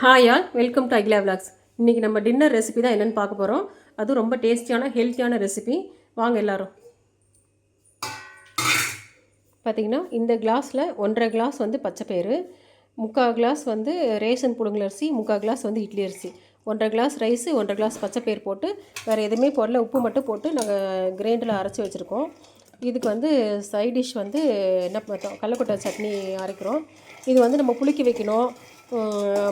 Hi all welcome to Akila vlogs இன்றைக்கி நம்ம dinner recipe தான் என்னென்னு பார்க்க போகிறோம் அதுவும் ரொம்ப டேஸ்டியான ஹெல்த்தியான ரெசிபி வாங்க எல்லோரும். பார்த்தீங்கன்னா இந்த கிளாஸில் ஒன்றரை கிளாஸ் வந்து பச்சைப்பயிறு முக்கால் கிளாஸ் வந்து ரேஷன் புழுங்கல் அரிசி முக்கால் கிளாஸ் வந்து இட்லி அரிசி. ஒன்றரை கிளாஸ் ரைஸு ஒன்றரை கிளாஸ் பச்சைப்பயிறு போட்டு வேறு எதுவுமே போடல உப்பு மட்டும் போட்டு நாங்கள் கிரைண்டரில் அரைச்சி வச்சுருக்கோம். இதுக்கு வந்து சைட் டிஷ் வந்து என்ன பார்த்தோம் கடலக்கொட்டை சட்னி அரைக்கிறோம். இது வந்து நம்ம புளிக்க வைக்கணும்.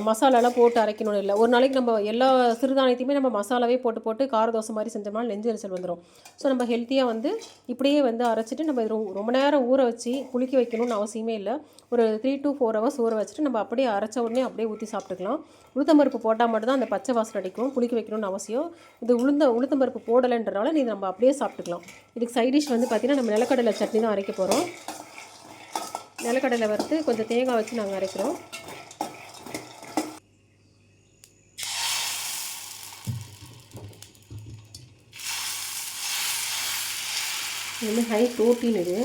மசாலாலாம் போட்டு அரைக்கணும்னு இல்லை. ஒரு நாளைக்கு நம்ம எல்லா சிறுதானியத்தையுமே நம்ம மசாலாவே போட்டு போட்டு கார தோசை மாதிரி செஞ்சோம்னா நெஞ்சு எரிச்சல் வந்துடும் ஸோ நம்ம ஹெல்த்தியாக வந்து இப்படியே வந்து அரைச்சிட்டு நம்ம ரொம்ப நேரம் ஊற வச்சு புளிக்க வைக்கணும்னு அவசியமே இல்லை. ஒரு த்ரீ டு ஃபோர் ஹவர்ஸ் ஊற வச்சுட்டு நம்ம அப்படியே அரைச்ச உடனே அப்படியே ஊற்றி சாப்பிட்டுக்கலாம். உளுத்தம்பருப்பு போட்டால் மட்டும்தான் அந்த பச்சை வாசனை அடிக்கும். புளிக்க வைக்கணும்னு அவசியம். இது உளுந்த உளுத்தம்பருப்பு போடலைன்றனால நீ நம்ம அப்படியே சாப்பிட்டுக்கலாம். இதுக்கு சைட் டிஷ் வந்து பார்த்திங்கன்னா நம்ம நிலக்கடலை சட்னி தான் அரைக்க போகிறோம் நிலக்கடலை வறுத்து கொஞ்சம் தேங்காய் வச்சு நாங்கள் அரைக்கிறோம். இது வந்து ஹை ப்ரோட்டீன் இது.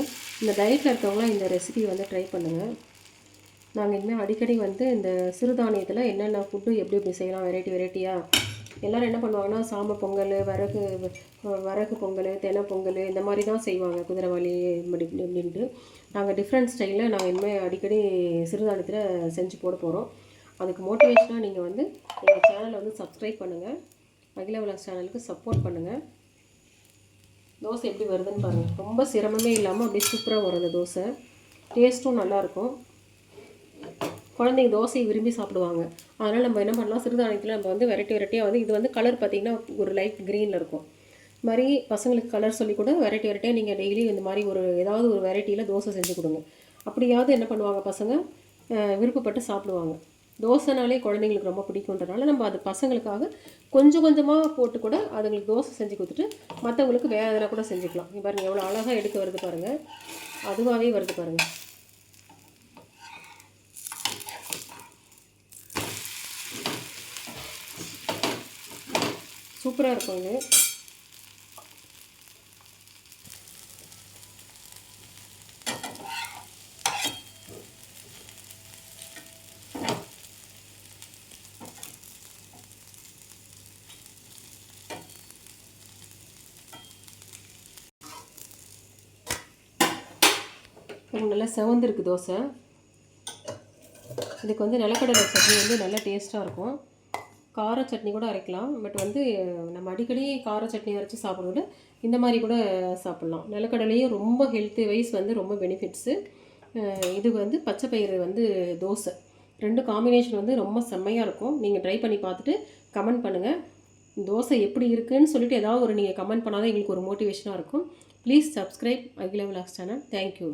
இந்த டயட்டில் இருக்கவங்களாம் இந்த ரெசிபி வந்து ட்ரை பண்ணுங்கள் நாங்கள் இனிமேல் அடிக்கடி வந்து இந்த சிறுதானியத்தில் என்னென்ன ஃபுட்டு எப்படி எப்படி செய்யலாம் வெரைட்டி வெரைட்டியாக எல்லோரும் என்ன பண்ணுவாங்கன்னா சாம பொங்கல் வரகு வரகு பொங்கல் தென பொங்கல் இந்த மாதிரி தான் செய்வாங்க குதிரைவாளி அப்படின்ட்டு. இப்படின்ட்டு நாங்கள் டிஃப்ரெண்ட் ஸ்டைலில் நாங்கள் இனிமேல் அடிக்கடி சிறுதானியத்தில் செஞ்சு போட போகிறோம் அதுக்கு மோட்டிவேஷனாக நீங்கள் வந்து எங்கள் சேனலை வந்து சப்ஸ்கிரைப் பண்ணுங்கள் அகில விலாஸ் சேனலுக்கு சப்போர்ட் பண்ணுங்கள் தோசை எப்படி வருதுன்னு பாருங்கள் ரொம்ப சிரமமே இல்லாமல் அப்படியே சூப்பராக வரும் அந்த தோசை. டேஸ்ட்டும் நல்லாயிருக்கும் குழந்தைங்க தோசையை விரும்பி சாப்பிடுவாங்க. அதனால் நம்ம என்ன பண்ணலாம்? சிறுதானியத்தில் நம்ம வந்து வெரைட்டி வெரைட்டியாக வந்து இது வந்து கலர் பார்த்திங்கன்னா ஒரு லைட் க்ரீனில் இருக்கும். இது மாதிரி பசங்களுக்கு கலர் சொல்லி கூட வெரைட்டி வெரைட்டியாக நீங்கள் டெய்லி இந்த மாதிரி ஒரு ஏதாவது ஒரு வெரைட்டியில் தோசை செஞ்சு கொடுங்க. அப்படியாவது என்ன பண்ணுவாங்க பசங்க? விருப்பப்பட்டு சாப்பிடுவாங்க. தோசைனாலே குழந்தைங்களுக்கு ரொம்ப பிடிக்குன்றனால நம்ம அது பசங்களுக்காக கொஞ்சம் கொஞ்சமாக போட்டு கூட அதுங்களுக்கு தோசை செஞ்சு கொடுத்துட்டு மற்றவங்களுக்கு வேறு எதனா கூட செஞ்சுக்கலாம். பாருங்கள் எவ்வளோ அழகாக எடுக்க வருது பாருங்கள் அதுவாகவே வருது பாருங்கள் சூப்பராக இருக்கும் இது. இது நல்லா செவந்திருக்கு தோசை. இதுக்கு வந்து நிலக்கடலை சட்னி வந்து நல்லா டேஸ்ட்டாக இருக்கும். கார சட்னி கூட அரைக்கலாம். பட் வந்து நம்ம அடிக்கடி கார சட்னி அரைச்சி சாப்பிட்றத இந்த மாதிரி கூட சாப்பிட்லாம். நிலக்கடலையும் ரொம்ப ஹெல்த்து வைஸ் வந்து ரொம்ப பெனிஃபிட்ஸு இது வந்து பச்சை பயிறு வந்து தோசை. ரெண்டு காம்பினேஷன் வந்து ரொம்ப செம்மையாக இருக்கும். நீங்கள் ட்ரை பண்ணி பார்த்துட்டு கமெண்ட் பண்ணுங்கள் தோசை எப்படி இருக்குன்னு சொல்லிட்டு ஏதாவது ஒரு நீங்கள் கமெண்ட் பண்ணாதான் எங்களுக்கு ஒரு மோட்டிவேஷனாக இருக்கும். ப்ளீஸ் சப்ஸ்கிரைப் அகில விலாஸ் சேனல் தேங்க்யூ